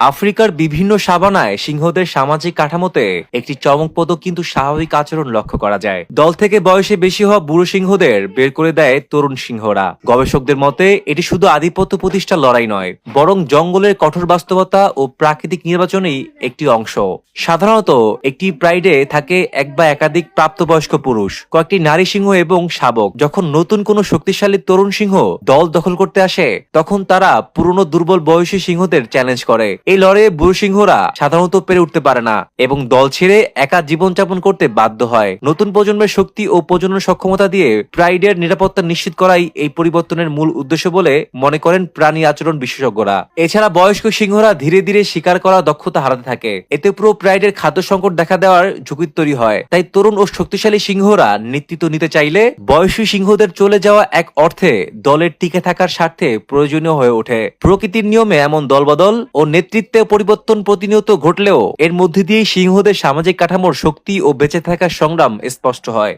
আফ্রিকার বিভিন্ন সাবানায় সিংহদের সামাজিক কাঠামোতে একটি চমকপ্রদ কিন্তু স্বাভাবিক আচরণ লক্ষ্য করা যায়। দল থেকে বয়সে বেশি হওয়া বুড়ো সিংহদের বের করে দেয় তরুণ সিংহরা। গবেষকদের মতে, এটি শুধু আধিপত্য প্রতিষ্ঠার লড়াই নয়, বরং জঙ্গলের কঠোর বাস্তবতা ও প্রাকৃতিক নির্বাচনেই একটি অংশ। সাধারণত, একটি প্রাইডে থাকে এক বা একাধিক প্রাপ্তবয়স্ক পুরুষ, কয়েকটি নারী সিংহ এবং শাবক। যখন নতুন কোনো শক্তিশালী তরুণ সিংহ দল দখল করতে আসে, তখন তারা পুরনো দুর্বল বয়সী সিংহদের চ্যালেঞ্জ করে। এই লড়াইয়ে বুড়ো সিংহরা সাধারণত পেরে উঠতে পারে না এবং দল ছেড়ে একা জীবনযাপন করতে বাধ্য হয়। নতুন প্রজন্মের শক্তি ও প্রজনন সক্ষমতা দিয়ে প্রাইডের নিরাপত্তা নিশ্চিত করাই এই পরিবর্তনের মূল উদ্দেশ্য বলে মনে করেন প্রাণী আচরণ বিশেষজ্ঞরা। এছাড়া বয়স্ক সিংহরা ধীরে ধীরে শিকার করা দক্ষতা হারাতে থাকে। এতে পুরো প্রাইডের খাদ্য সংকট দেখা দেওয়ার ঝুঁকি তৈরি হয়। তাই তরুণ ও শক্তিশালী সিংহরা নেতৃত্ব নিতে চাইলে বয়সী সিংহদের চলে যাওয়া এক অর্থে দলের টিকে থাকার স্বার্থে প্রয়োজনীয় হয়ে ওঠে। প্রকৃতির নিয়মে এমন দলবদল ও নেতৃত্বে পরিবর্তন প্রতিনিয়ত ঘটলেও এর মধ্যে দিয়েই সিংহদের সামাজিক কাঠামোর শক্তি ও বেঁচে থাকার সংগ্রাম স্পষ্ট হয়।